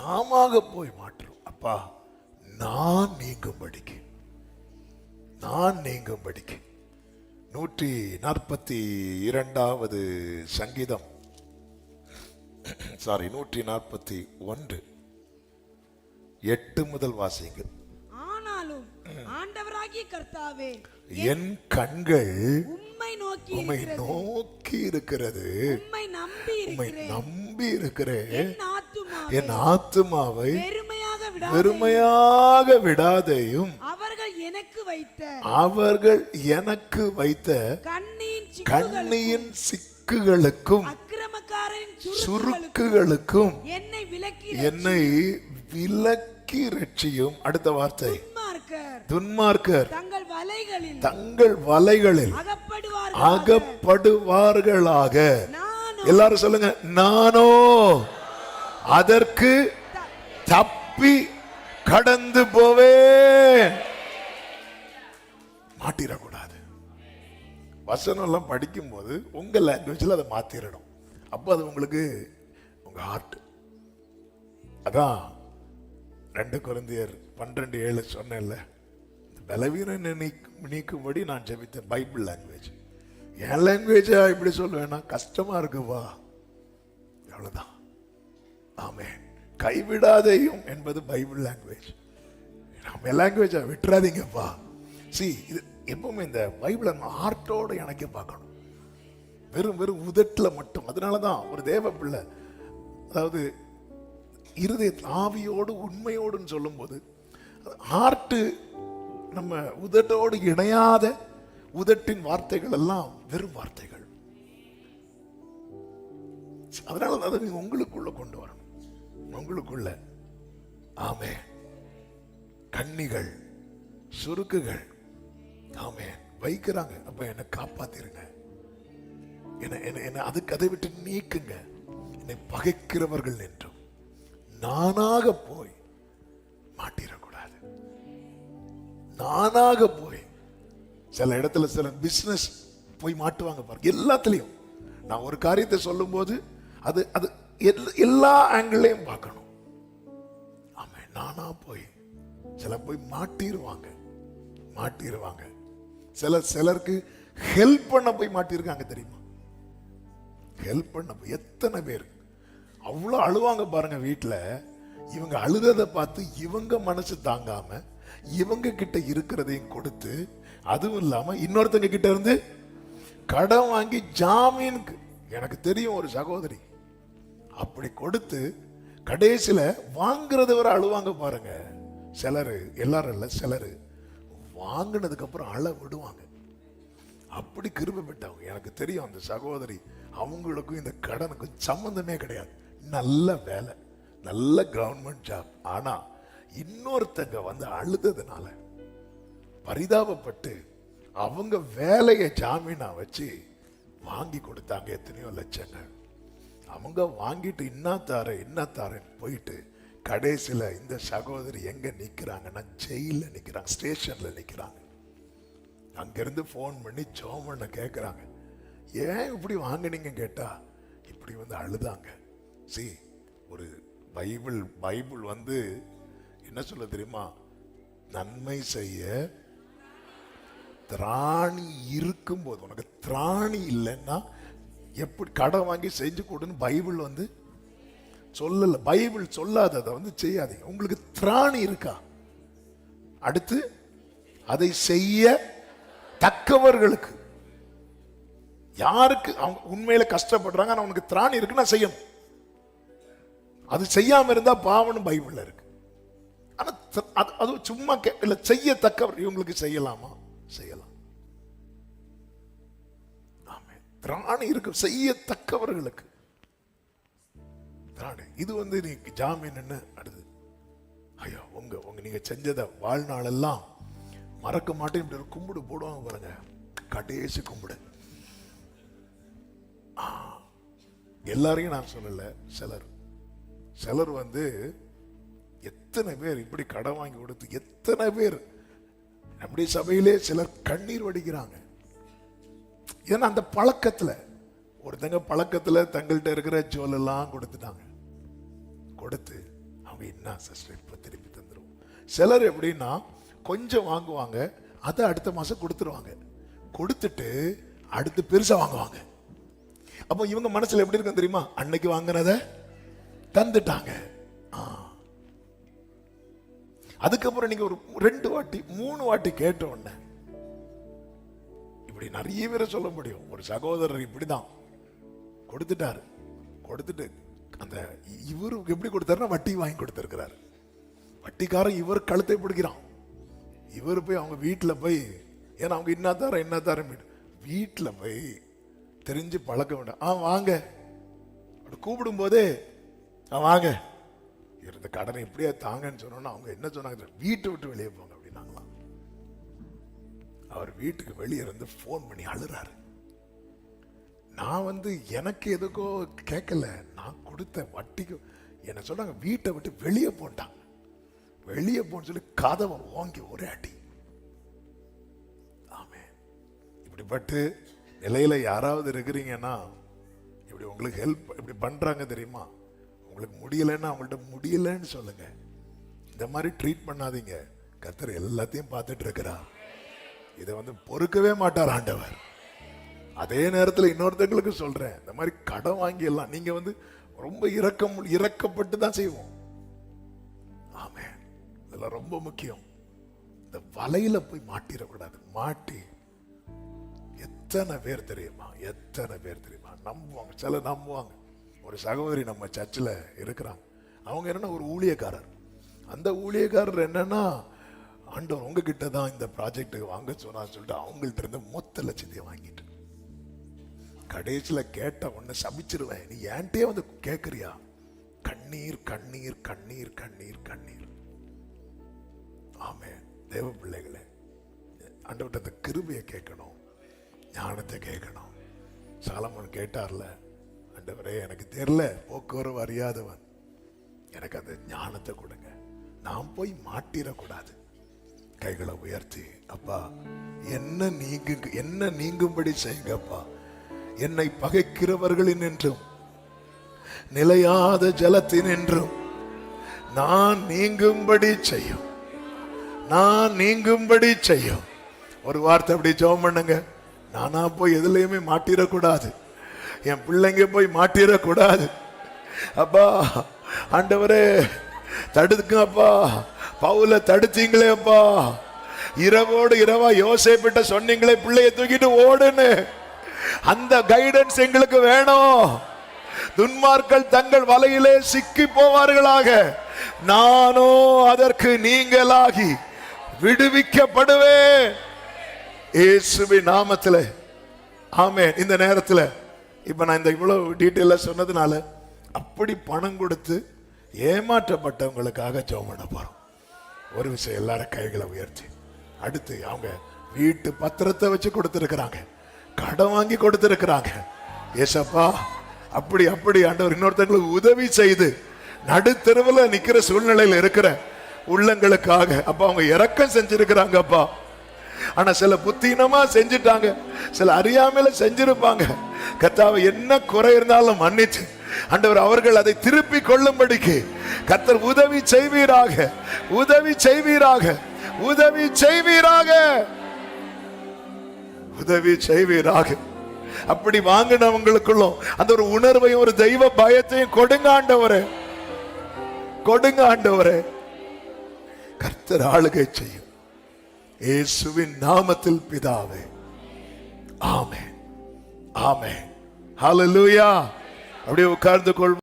நாம போய் மாற்றுறோம் அப்பா நான் நீங்கும்படிக்கு. நான் நீங்கும்படிக்கு. நூற்றி நாற்பத்தி இரண்டாவது சங்கீதம். சாரி நூற்றி நாற்பத்தி ஒன்று. எட்டு முதல் வாசிங்க ஆனாலும் ஆண்டவராகிய கர்த்தாவே என் கண்கள் உம்மை நோக்கி உம்மை. நோக்கி இருக்கிறது. உம்மை நம்பி இருக்கிறேன். நம்பி இருக்கிறேன். என் ஆத்துமாவே வெறுமையாக விடாதே. வெறுமையாக விடாதையும் அவர்கள் எனக்கு வைத்த அவர்கள் எனக்கு வைத்த கண்ணியின் சிக்குகளுக்கும் சுருக்குகளுக்கும் என்னை விலக்கி என்னை விலக்கி ரட்சியும். அடுத்த வார்த்தை. துன்மார்க்கர். தங்கள் வலைகளில் தங்கள் வலைகளில் அகப்படுவார்கள் அகப்படுவார்களாக. எல்லாரும் சொல்லுங்க நானோ. அதற்கு தப்பி கடந்து போவே மாட்டிடக்கூடாது. வசனம் எல்லாம் படிக்கும்போது உங்க லாங்குவேஜில் அதை மாத்திரணும். அப்போ அது உங்களுக்கு உங்க ஹார்ட் அதான் ரெண்டு குழந்தையர் பன்னிரெண்டு ஏழு சொன்னேன்ல இந்த பலவீனம் நீக்கும்படி நான் ஜெபித்தேன் பைபிள் லாங்குவேஜ் என் லாங்குவேஜா இப்படி சொல்லுவேன்னா கஷ்டமா இருக்குப்பா அவ்வளவுதான். ஆமே கைவிடாதையும் என்பது பைபிள் லாங்குவேஜ் நம்ம லாங்குவேஜை விட்டுறாதீங்கப்பா. சி இது எப்பவுமே இந்த பைபிளை நம்ம ஹார்ட்டோட இணைக்க பார்க்கணும். வெறும் வெறும் உதட்டில் மட்டும். அதனால தான் ஒரு தேவ பிள்ளை அதாவது இருதய ஆவியோடு உண்மையோடுன்னு சொல்லும்போது ஹார்ட்டு நம்ம உதட்டோடு இணையாத உதட்டின் வார்த்தைகள் எல்லாம் வெறும் வார்த்தைகள். அதனால அதை நீங்கள் உங்களுக்குள்ளே கொண்டு வரணும். உங்களுக்குள்ள. ஆமே கண்ணிகள் சுருக்குகள். ஆமே வைக்கிறாங்க. அப்ப என்னை காப்பாத்திருங்க. என்ன என்ன அதுக்கு அதை விட்டு நீக்குங்க. என்னை பகைக்கிறவர்கள் என்றும் நானாக போய் மாட்டிடக்கூடாது. நானாக போய் சில இடத்துல சில பிசினஸ் போய் மாட்டுவாங்க பாருங்க. எல்லாத்துலயும். நான் ஒரு காரியத்தை சொல்லும்போது அது அது எல்லா ஆங்கிளையும் பார்க்கணும். ஆமாம் நானா போய் சில போய் மாட்டிருவாங்க. மாட்டிருவாங்க. சில சிலருக்கு ஹெல்ப் பண்ண போய் மாட்டியிருக்காங்க தெரியுமா? ஹெல்ப் பண்ண போய் எத்தனை பேர். அவ்வளோ அழுவாங்க பாருங்க வீட்டில் இவங்க அழுததை பார்த்து இவங்க மனசு தாங்காம இவங்க கிட்ட இருக்கிறதையும் கொடுத்து அதுவும் இல்லாமல் இன்னொருத்தங்க கிட்ட இருந்து கடன் வாங்கி ஜாமீனுக்கு எனக்கு தெரியும் ஒரு சகோதரி. அப்படி கொடுத்து கடைசியில் வாங்குறது வரை அழுவாங்க பாருங்க. சிலர் எல்லாரும் இல்லை சிலர் வாங்கினதுக்கு அப்புறம் அழ விடுவாங்க. அப்படி கிருபை பெற்றவங்க. எனக்கு தெரியும் அந்த சகோதரி அவங்களுக்கும் இந்த கடனுக்கும் சம்மந்தமே கிடையாது. நல்ல வேலை நல்ல கவர்மெண்ட் ஜாப் ஆனால் இன்னொருத்தங்க வந்து அழுததுனால பரிதாபப்பட்டு அவங்க வேலையை ஜாமீனா வச்சு வாங்கி கொடுத்தாங்க எத்தனையோ லட்சங்கள். அவங்க வாங்கிட்டு இன்னா தாரேன் இன்னா தாரேன்னு போயிட்டு கடைசியில இந்த சகோதரி எங்கே நிற்கிறாங்கன்னா ஜெயிலில் நிற்கிறாங்க ஸ்டேஷனில் நிற்கிறாங்க அங்கேருந்து ஃபோன் பண்ணி சோமனை கேட்குறாங்க ஏன் இப்படி வாங்கினீங்க? கேட்டால் இப்படி வந்து அழுதாங்க. சி ஒரு பைபிள் பைபிள் வந்து என்ன சொல்ல தெரியுமா? நன்மை செய்ய திராணி இருக்கும்போது உனக்கு திராணி இல்லைன்னா எப்படி கடன் வாங்கி செஞ்சு கொடுன்னு பைபிள் வந்து சொல்லல. பைபிள் சொல்லாததை வந்து செய்யாதீங்க. உங்களுக்கு திராணி இருக்கா? அடுத்து அதை செய்ய தக்கவர்களுக்கு. யாருக்கு? அவங்க உண்மையில கஷ்டப்படுறாங்க ஆனா அவனுக்கு திராணி இருக்குன்னா செய்யணும். அது செய்யாம இருந்தா பாவனும் பைபிள்ல இருக்கு. ஆனா அது சும்மா கே- இல்ல செய்யத்தக்கவர் இவங்களுக்கு செய்யலாமா? செய்யலாம். திராணி இருக்கு செய்யத்தக்கவர்களுக்கு. திராணி இது வந்து நீ ஜாமீன் அடுத்தது ஐயா உங்க உங்க நீங்க செஞ்சதை வாழ்நாளெல்லாம் மறக்க மாட்டேன் இப்படி ஒரு கும்பிடு போடுவாங்க பாருங்க. கடைசி கும்பிடு. எல்லாரையும் நான் சொல்லல சிலர். சிலர் வந்து எத்தனை பேர் இப்படி கடன் வாங்கி கொடுத்து எத்தனை பேர் நம்முடைய சபையிலே சிலர் கண்ணீர் வடிக்கிறாங்க. ஏன்னா அந்த பழக்கத்தில் ஒருத்தங்க பழக்கத்தில் தங்கள்கிட்ட இருக்கிற ஜுவல் எல்லாம் கொடுத்துட்டாங்க. கொடுத்து அப்படின்னா சிஸ்டர் இப்போ திருப்பி தந்துடுவோம் சிலர் எப்படின்னா கொஞ்சம் வாங்குவாங்க அதை அடுத்த மாதம் கொடுத்துருவாங்க. கொடுத்துட்டு அடுத்து பெருசாக வாங்குவாங்க. அப்போ இவங்க மனசில் எப்படி இருக்கும் தெரியுமா? அன்னைக்கு வாங்கினத தந்துட்டாங்க. ஆ. அதுக்கப்புறம் நீங்கள் ஒரு ரெண்டு வாட்டி மூணு வாட்டி கேட்ட உடனே இப்படி நிறைய பேரை சொல்ல முடியும். ஒரு சகோதரர் இப்படி தான் கொடுத்துட்டாரு. கொடுத்துட்டு அந்த இவருக்கு எப்படி கொடுத்தாருன்னா வட்டி வாங்கி கொடுத்துருக்கிறாரு. வட்டிக்காரன் இவர் கழுத்தை பிடிக்கிறான். இவர் போய் அவங்க வீட்டில் போய் ஏன்னா அவங்க இன்னாத்தார இன்னாத்தாரம் வீட்டில் போய் தெரிஞ்சு பழக்க வேண்டாம் ஆ வாங்க. அப்படி கூப்பிடும் போதே ஆ வாங்க. இருந்த கடனை எப்படியா தாங்கன்னு சொன்னோன்னா அவங்க என்ன சொன்னாங்க வீட்டை விட்டு வெளியே போங்க. அவர் வீட்டுக்கு வெளியே இருந்து ஃபோன் பண்ணி அழுறாரு. நான் வந்து எனக்கு எதுக்கோ கேட்கல நான் கொடுத்த வட்டிக்கு என்ன சொன்னாங்க வீட்டை விட்டு வெளியே போட்டான் வெளியே போன்னு சொல்லி கதவை ஓங்கி ஒரே அடி. ஆமே இப்படிப்பட்டு நிலையில யாராவது இருக்கிறீங்கன்னா இப்படி உங்களுக்கு ஹெல்ப் இப்படி பண்றாங்க தெரியுமா? உங்களுக்கு முடியலைன்னா அவங்கள்ட்ட முடியலன்னு சொல்லுங்க. இந்த மாதிரி ட்ரீட் பண்ணாதீங்க. கர்த்தர் எல்லாத்தையும் பார்த்துட்டு இருக்கிறா இதை வந்து பொறுக்கவே மாட்டார் ஆண்டவர். அதே நேரத்தில் இன்னொருத்தங்களுக்கு சொல்கிறேன் இந்த மாதிரி கடன் வாங்கிடலாம் நீங்கள் வந்து ரொம்ப இறக்கம் இறக்கப்பட்டு தான் செய்வோம். ஆமே இதெல்லாம் ரொம்ப முக்கியம். இந்த வலையில போய் மாட்டிடக்கூடாது. மாட்டி. எத்தனை பேர் தெரியுமா? எத்தனை பேர் தெரியுமா? நம்புவாங்க. சில நம்புவாங்க. ஒரு சகோதரி நம்ம சர்ச்சில் இருக்கிறாங்க அவங்க என்னன்னா ஒரு ஊழியக்காரர். அந்த ஊழியக்காரர் என்னன்னா ஆண்டவர் உங்ககிட்ட தான் இந்த ப்ராஜெக்ட்டுக்கு வாங்க சொன்னார் சொல்லிட்டு அவங்கள்ட்ட இருந்து மொத்த லட்சத்தையும் வாங்கிட்டு. கடைசியில் கேட்ட உடனே சபிச்சிருவேன். நீ ஏன்ட்டே வந்து கேட்குறியா கண்ணீர் கண்ணீர் கண்ணீர் கண்ணீர் கண்ணீர். ஆமே தேவ பிள்ளைகளே ஆண்டவர்கிட்ட அந்த கிருபையை கேட்கணும். ஞானத்தை கேட்கணும். சாலமன் கேட்டார்ல ஆண்டவரே எனக்கு தெரியல. போக்குவரவு அறியாதவன். எனக்கு அந்த ஞானத்தை கொடுங்க. நான் போய் மாட்டிடக்கூடாது. கைகளை உயர்த்தி அப்பா என்ன நீங்கு என்ன நீங்கும்படி செய்யுங்கப்பா. என்னை பகைக்கிறவர்களின் என்றும் நிலையாத ஜலத்தின் என்றும் நான் நீங்கும்படி செய்யும். நான் நீங்கும்படி செய்யும். ஒரு வார்த்தை அப்படி ஜெபம் பண்ணுங்க. நானா போய் எதுலையுமே மாட்டிடக்கூடாது. என் பிள்ளைங்க போய் மாட்டிடக்கூடாது. அப்பா ஆண்டவரே தடுக்கும் அப்பா. பவுல தடுத்தீங்களே அப்பா இரவோடு இரவா யோசிப்பிட்ட சொன்னீங்களே பிள்ளைய தூக்கிட்டு ஓடுன்னு. அந்த கைடன்ஸ் எங்களுக்கு வேணும். துன்மார்கள் தங்கள் வலையிலே சிக்கி போவார்களாக. நானோ அதற்கு நீங்களாகி விடுவிக்கப்படுவேன். இயேசுவின் நாமத்தில். ஆமே இந்த நேரத்தில் இப்போ நான் இந்த இவ்வளவு டீட்டெயிலாக சொன்னதுனால அப்படி பணம் கொடுத்து ஏமாற்றப்பட்டவங்களுக்காக ஜெபம் பண்ண போகிறோம் ஒரு விஷயம் எல்லாரும் கைகளை உயர்த்தி. அடுத்து அவங்க வீட்டு பத்திரத்தை வச்சு கொடுத்துருக்குறாங்க. கடன் வாங்கி கொடுத்துருக்குறாங்க. ஏசப்பா அப்படி அப்படி ஆண்டவர் இன்னொருத்தங்களுக்கு உதவி செய்து நடுத்தெருவில் நிற்கிற சூழ்நிலையில் இருக்கிற உள்ளங்களுக்காக அப்போ அவங்க இறக்கம் செஞ்சிருக்கிறாங்க அப்பா. ஆனா சில புத்தீனமா செஞ்சுட்டாங்க. சில அறியாமையில செஞ்சிருப்பாங்க. கத்தாவை என்ன குறை இருந்தாலும் மன்னிச்சு அண்டவர் அவர்கள் அதை திருப்பி கொள்ளும்படிக்கு கர்த்தர் உதவி செய்வீராக உதவி செய்வீராக உதவி செய்வீராக. உதவி செய்வீராக. அப்படி வாங்கினவங்களுக்குள்ளும் அந்த ஒரு உணர்வையும் ஒரு தெய்வ பயத்தையும் கொடுங்க ஆண்டவரே. கொடுங்க ஆண்டவரே. கர்த்தர் ஆளுகை செய்யும். இயேசுவின் நாமத்தில் பிதாவே. ஆமே ஆமே ஹalleluya அப்படியே உட்கார்ந்து கொள்